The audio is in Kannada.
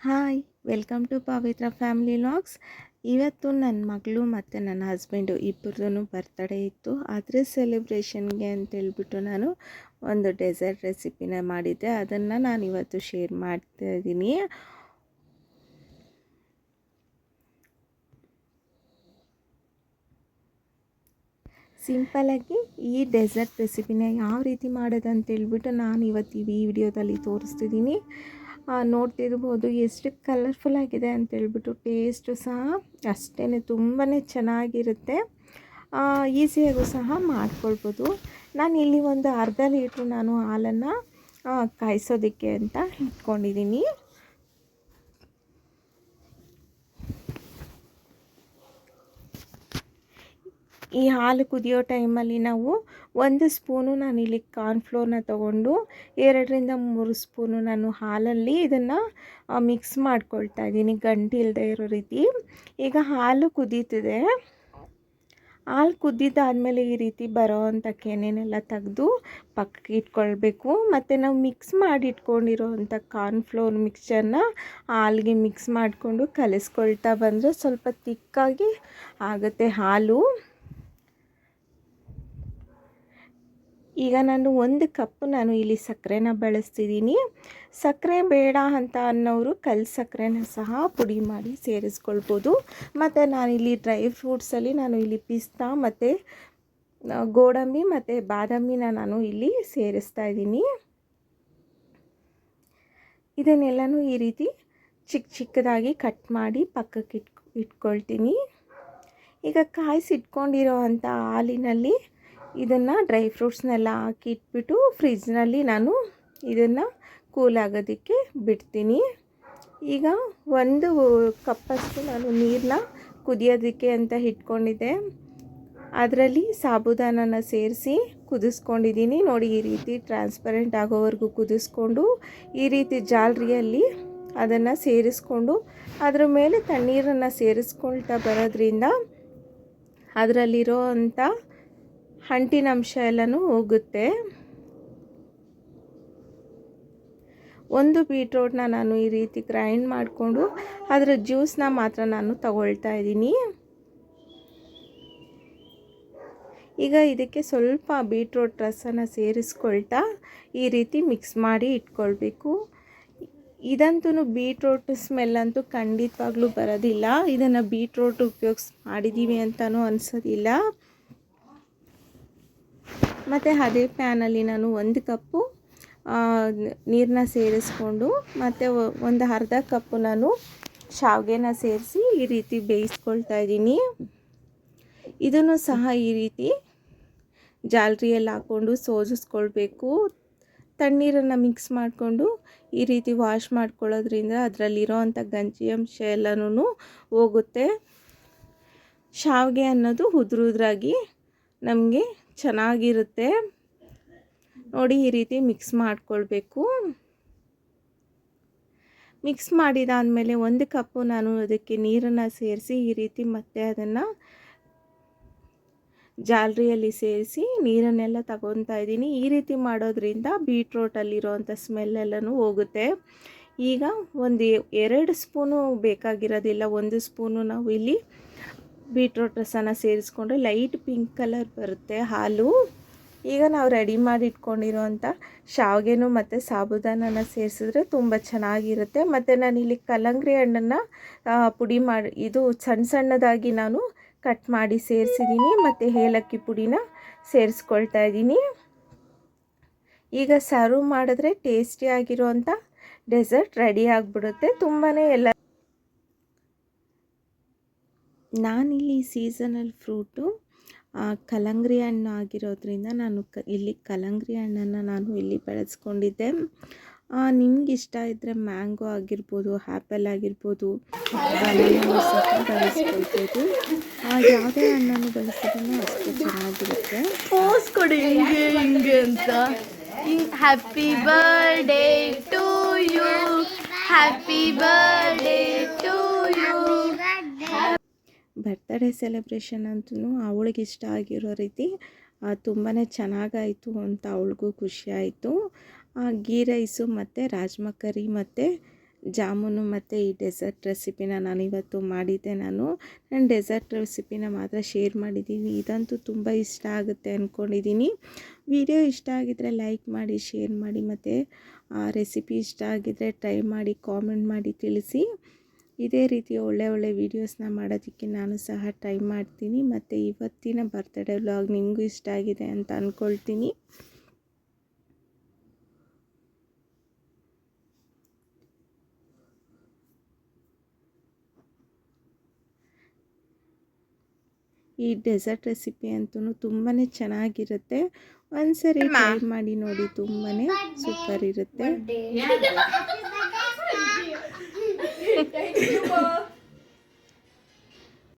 Hi welcome to Pavithra family vlogs ಇವತ್ತು ನನ್ನ ಮಗಳು ಮತ್ತು ನನ್ನ ಹಸ್ಬೆಂಡು ಇಬ್ಬರದೂ ಬರ್ತಡೇ ಇತ್ತು. ಆದರೆ ಸೆಲೆಬ್ರೇಷನ್ಗೆ ಅಂತೇಳ್ಬಿಟ್ಟು ನಾನು ಒಂದು ಡೆಸರ್ಟ್ ರೆಸಿಪಿನ ಮಾಡಿದ್ದೆ. ಅದನ್ನು ನಾನು ಇವತ್ತು ಶೇರ್ ಮಾಡ್ತಾ ಇದ್ದೀನಿ ಸಿಂಪಲಾಗಿ ಈ ಡೆಸರ್ಟ್ ರೆಸಿಪಿನ ಯಾವ ರೀತಿ ಮಾಡೋದಂತೇಳ್ಬಿಟ್ಟು ನಾನು ಇವತ್ತು ಈ ವಿಡಿಯೋದಲ್ಲಿ ತೋರಿಸ್ತಿದ್ದೀನಿ ನೋಡ್ತಿರ್ಬೋದು ಎಷ್ಟು ಕಲರ್ಫುಲ್ ಆಗಿದೆ ಅಂತೇಳ್ಬಿಟ್ಟು ಟೇಸ್ಟು ಸಹ ಅಷ್ಟೇ ತುಂಬಾ ಚೆನ್ನಾಗಿರುತ್ತೆ. ಈಸಿಯಾಗೂ ಸಹ ಮಾಡ್ಕೊಳ್ಬೋದು. ನಾನು ಇಲ್ಲಿ ಒಂದು ಅರ್ಧ ಲೀಟ್ರ್ ನಾನು ಹಾಲನ್ನು ಕಾಯಿಸೋದಕ್ಕೆ ಅಂತ ಇಟ್ಕೊಂಡಿದ್ದೀನಿ ಈ ಹಾಲು ಕುದಿಯೋ ಟೈಮಲ್ಲಿ ನಾವು ಒಂದು ಸ್ಪೂನು ನಾನಿಲ್ಲಿ ಕಾರ್ನ್ಫ್ಲೋರ್ನ ತೊಗೊಂಡು ಎರಡರಿಂದ ಮೂರು ಸ್ಪೂನು ನಾನು ಹಾಲಲ್ಲಿ ಇದನ್ನು ಮಿಕ್ಸ್ ಮಾಡ್ಕೊಳ್ತಾ ಇದ್ದೀನಿ. ಗಂಟು ಇಲ್ಲದೆ ಇರೋ ರೀತಿ. ಈಗ ಹಾಲು ಕುದೀತಿದೆ. ಹಾಲು ಕುದ್ದಿದ್ದಾದಮೇಲೆ ಈ ರೀತಿ ಬರೋ ಅಂಥ ಕೆನೆನೆಲ್ಲ ತೆಗೆದು ಪಕ್ಕಕ್ಕೆ ಇಟ್ಕೊಳ್ಬೇಕು. ಮತ್ತು ನಾವು ಮಿಕ್ಸ್ ಮಾಡಿ ಇಟ್ಕೊಂಡಿರೋ ಅಂಥ ಕಾರ್ನ್ಫ್ಲೋರ್ ಮಿಕ್ಸ್ಚರ್ನ ಹಾಲಿಗೆ ಮಿಕ್ಸ್ ಮಾಡಿಕೊಂಡು ಕಲಿಸ್ಕೊಳ್ತಾ ಬಂದರೆ ಸ್ವಲ್ಪ ತಿಕ್ಕಾಗಿ ಆಗುತ್ತೆ ಹಾಲು. ಈಗ ನಾನು ಒಂದು ಕಪ್ ನಾನು ಇಲ್ಲಿ ಸಕ್ಕರೆನ ಬಳಸ್ತಿದ್ದೀನಿ. ಸಕ್ಕರೆ ಬೇಡ ಅಂತ ಅನ್ನೋರು ಕಲ್ ಸಕ್ಕರೆನ ಸಹ ಪುಡಿ ಮಾಡಿ ಸೇರಿಸ್ಕೊಳ್ಬೋದು. ಮತ್ತು ನಾನಿಲ್ಲಿ ಡ್ರೈ ಫ್ರೂಟ್ಸಲ್ಲಿ ನಾನು ಇಲ್ಲಿ ಪಿಸ್ತಾ ಮತ್ತು ಗೋಡಂಬಿ ಮತ್ತು ಬಾದಾಮಿನ ನಾನು ಇಲ್ಲಿ ಸೇರಿಸ್ತಾ ಇದ್ದೀನಿ. ಇದನ್ನೆಲ್ಲನೂ ಈ ರೀತಿ ಚಿಕ್ಕ ಚಿಕ್ಕದಾಗಿ ಕಟ್ ಮಾಡಿ ಪಕ್ಕಕ್ಕೆ ಇಟ್ ಇಟ್ಕೊಳ್ತೀನಿ. ಈಗ ಕಾಯಿಸಿಟ್ಕೊಂಡಿರೋ ಅಂಥ ಹಾಲಿನಲ್ಲಿ ಇದನ್ನು ಡ್ರೈ ಫ್ರೂಟ್ಸ್ನೆಲ್ಲ ಹಾಕಿ ಇಟ್ಬಿಟ್ಟು ಫ್ರಿಜ್ನಲ್ಲಿ ನಾನು ಇದನ್ನು ಕೂಲ್ ಆಗೋದಕ್ಕೆ ಬಿಡ್ತೀನಿ. ಈಗ ಒಂದು ಕಪ್ಪಷ್ಟು ನಾನು ನೀರನ್ನ ಕುದಿಯೋದಕ್ಕೆ ಅಂತ ಇಟ್ಕೊಂಡಿದ್ದೆ. ಅದರಲ್ಲಿ ಸಾಬುದಾನನ ಸೇರಿಸಿ ಕುದಿಸ್ಕೊಂಡಿದ್ದೀನಿ. ನೋಡಿ, ಈ ರೀತಿ ಟ್ರಾನ್ಸ್ಪರೆಂಟ್ ಆಗೋವರೆಗೂ ಕುದಿಸ್ಕೊಂಡು, ಈ ರೀತಿ ಜಾಲರಿಯಲ್ಲಿ ಅದನ್ನು ಸೇರಿಸ್ಕೊಂಡು, ಅದರ ಮೇಲೆ ತಣ್ಣೀರನ್ನು ಸೇರಿಸ್ಕೊಳ್ತಾ ಬರೋದ್ರಿಂದ ಅದರಲ್ಲಿರೋ ಅಂಥ ಅಂಟಿನ ಅಂಶ ಎಲ್ಲನೂ ಹೋಗುತ್ತೆ. ಒಂದು ಬೀಟ್ರೋಟ್ನ ನಾನು ಈ ರೀತಿ ಗ್ರೈಂಡ್ ಮಾಡಿಕೊಂಡು ಅದರ ಜ್ಯೂಸನ್ನ ಮಾತ್ರ ನಾನು ತಗೊಳ್ತಾ ಇದ್ದೀನಿ. ಈಗ ಇದಕ್ಕೆ ಸ್ವಲ್ಪ ಬೀಟ್ರೋಟ್ ರಸನ ಸೇರಿಸ್ಕೊಳ್ತಾ ಈ ರೀತಿ ಮಿಕ್ಸ್ ಮಾಡಿ ಇಟ್ಕೊಳ್ಬೇಕು. ಇದಂತೂ ಬೀಟ್ರೋಟ್ ಸ್ಮೆಲ್ ಅಂತೂ ಖಂಡಿತವಾಗ್ಲೂ ಬರೋದಿಲ್ಲ. ಇದನ್ನು ಬೀಟ್ರೋಟ್ ಉಪಯೋಗಿಸಿ ಮಾಡಿದ್ದೀವಿ ಅಂತಲೂ ಅನಿಸೋದಿಲ್ಲ. ಮತ್ತು ಅದೇ ಪ್ಯಾನಲ್ಲಿ ನಾನು ಒಂದು ಕಪ್ಪು ನೀರನ್ನ ಸೇರಿಸ್ಕೊಂಡು ಮತ್ತು ಒಂದು ಅರ್ಧ ಕಪ್ಪು ನಾನು ಶಾವಿಗೆನ ಸೇರಿಸಿ ಈ ರೀತಿ ಬೇಯಿಸ್ಕೊಳ್ತಾ ಇದ್ದೀನಿ. ಇದನ್ನು ಸಹ ಈ ರೀತಿ ಜಾಲರಿಯಲ್ಲಿ ಹಾಕ್ಕೊಂಡು ಸೋಜಿಸ್ಕೊಳ್ಬೇಕು. ತಣ್ಣೀರನ್ನು ಮಿಕ್ಸ್ ಮಾಡಿಕೊಂಡು ಈ ರೀತಿ ವಾಶ್ ಮಾಡ್ಕೊಳ್ಳೋದ್ರಿಂದ ಅದರಲ್ಲಿರೋ ಅಂಥ ಗಂಜಿ ಅಂಶ ಎಲ್ಲನೂ ಹೋಗುತ್ತೆ. ಶಾವಿಗೆ ಅನ್ನೋದು ಉದ್ರುದ್ರಾಗಿ ನಮಗೆ ಚೆನ್ನಾಗಿರುತ್ತೆ. ನೋಡಿ ಈ ರೀತಿ ಮಿಕ್ಸ್ ಮಾಡಿಕೊಳ್ಬೇಕು. ಮಿಕ್ಸ್ ಮಾಡಿದಾದಮೇಲೆ ಒಂದು ಕಪ್ಪು ನಾನು ಅದಕ್ಕೆ ನೀರನ್ನು ಸೇರಿಸಿ ಈ ರೀತಿ ಮತ್ತೆ ಅದನ್ನು ಜಾಲರಿಯಲ್ಲಿ ಸೇರಿಸಿ ನೀರನ್ನೆಲ್ಲ ತಗೊತಾ ಇದ್ದೀನಿ. ಈ ರೀತಿ ಮಾಡೋದ್ರಿಂದ ಬೀಟ್ರೋಟಲ್ಲಿರೋವಂಥ ಸ್ಮೆಲ್ಲೆಲ್ಲನೂ ಹೋಗುತ್ತೆ. ಈಗ ಒಂದು ಎರಡು ಸ್ಪೂನು ಬೇಕಾಗಿರೋದಿಲ್ಲ, ಒಂದು ಸ್ಪೂನು ನಾವು ಇಲ್ಲಿ ಬೀಟ್ರೋಟ್ ರಸನ ಸೇರಿಸ್ಕೊಂಡ್ರೆ ಲೈಟ್ ಪಿಂಕ್ ಕಲರ್ ಬರುತ್ತೆ ಹಾಲು. ಈಗ ನಾವು ರೆಡಿ ಮಾಡಿ ಇಟ್ಕೊಂಡಿರೋವಂಥ ಶಾವಿಗೆನೂ ಮತ್ತು ಸಾಬುದಾನನ ಸೇರಿಸಿದ್ರೆ ತುಂಬ ಚೆನ್ನಾಗಿರುತ್ತೆ. ಮತ್ತು ನಾನಿಲ್ಲಿ ಕಲ್ಲಂಗಡಿ ಹಣ್ಣನ್ನು ಪುಡಿ ಮಾಡಿ, ಇದು ಸಣ್ಣ ಸಣ್ಣದಾಗಿ ನಾನು ಕಟ್ ಮಾಡಿ ಸೇರಿಸಿದ್ದೀನಿ ಮತ್ತು ಏಲಕ್ಕಿ ಪುಡಿನ ಸೇರಿಸ್ಕೊಳ್ತಾ ಇದ್ದೀನಿ ಈಗ ಸರ್ವ್ ಮಾಡಿದ್ರೆ ಟೇಸ್ಟಿಯಾಗಿರುವಂಥ ಡೆಸರ್ಟ್ ರೆಡಿ ಆಗಿಬಿಡುತ್ತೆ. ತುಂಬಾ ಎಲ್ಲ ನಾನಿಲ್ಲಿ ಸೀಸನಲ್ ಫ್ರೂಟು ಕಲಂಗ್ರಿ ಹಣ್ಣು ಆಗಿರೋದ್ರಿಂದ ನಾನು ಕ, ಇಲ್ಲಿ ಕಲಂಗ್ರಿ ಹಣ್ಣನ್ನು ನಾನು ಇಲ್ಲಿ ಬೆಳೆಸ್ಕೊಂಡಿದ್ದೆ. ನಿಮ್ಗೆ ಇಷ್ಟ ಇದ್ದರೆ ಮ್ಯಾಂಗೋ ಆಗಿರ್ಬೋದು ಆ್ಯಪಲ್ ಆಗಿರ್ಬೋದು ಸಹ ಬೆಳೆಸ್ಕೊಳ್ಬೋದು. ಯಾವುದೇ ಹಣ್ಣನ್ನು ಬೆಳೆಸಿದ್ರು ಅಷ್ಟು ಚೆನ್ನಾಗಿರುತ್ತೆ. ಕೊಡಿ ಹಿಂಗೆ ಹಿಂಗೆ ಅಂತ. Happy birthday to you happy birthday to birthday celebration ಅಂತೂ ಅವಳಿಗೆ ಇಷ್ಟ ಆಗಿರೋ ರೀತಿ ತುಂಬಾ ಚೆನ್ನಾಗಾಯಿತು ಅಂತ ಅವಳಿಗೂ ಖುಷಿ ಆಯಿತು. ಗೀ ರೈಸು ಮತ್ತು ರಾಜ್ಮಾ ಕರಿ ಮತ್ತು ಜಾಮೂನು ಮತ್ತು ಈ ಡೆಸರ್ಟ್ ರೆಸಿಪಿನ ನಾನಿವತ್ತು ಮಾಡಿದ್ದೆ ನಾನು. ನನ್ನ ಡೆಸರ್ಟ್ ರೆಸಿಪಿನ ಮಾತ್ರ ಶೇರ್ ಮಾಡಿದ್ದೀನಿ. ಇದಂತೂ ತುಂಬ ಇಷ್ಟ ಆಗುತ್ತೆ ಅಂದ್ಕೊಂಡಿದ್ದೀನಿ ವಿಡಿಯೋ ಇಷ್ಟ ಆಗಿದ್ದರೆ ಲೈಕ್ ಮಾಡಿ ಶೇರ್ ಮಾಡಿ, ಮತ್ತು, ಆ ರೆಸಿಪಿ ಇಷ್ಟ ಆಗಿದ್ದರೆ ಟ್ರೈ ಮಾಡಿ ಕಾಮೆಂಟ್ ಮಾಡಿ ತಿಳಿಸಿ. ಇದೇ ರೀತಿಯ ಒಳ್ಳೆ ಒಳ್ಳೆ ವೀಡಿಯೋಸ್ನ ಮಾಡೋದಕ್ಕೆ ನಾನು ಸಹ ಟ್ರೈ ಮಾಡ್ತೀನಿ. ಮತ್ತು ಇವತ್ತಿನ ಬರ್ತ್ಡೇ ವ್ಲಾಗ್ ನಿಮಗೂ ಇಷ್ಟ ಆಗಿದೆ ಅಂತ ಅಂದ್ಕೊಳ್ತೀನಿ ಈ ಡೆಸರ್ಟ್ ರೆಸಿಪಿ ಅಂತೂ ತುಂಬಾ ಚೆನ್ನಾಗಿರುತ್ತೆ. ಒಂದ್ಸರಿ ಟ್ರೈ ಮಾಡಿ ನೋಡಿ ತುಂಬಾ ಸೂಪರ್ ಇರುತ್ತೆ. Thank you,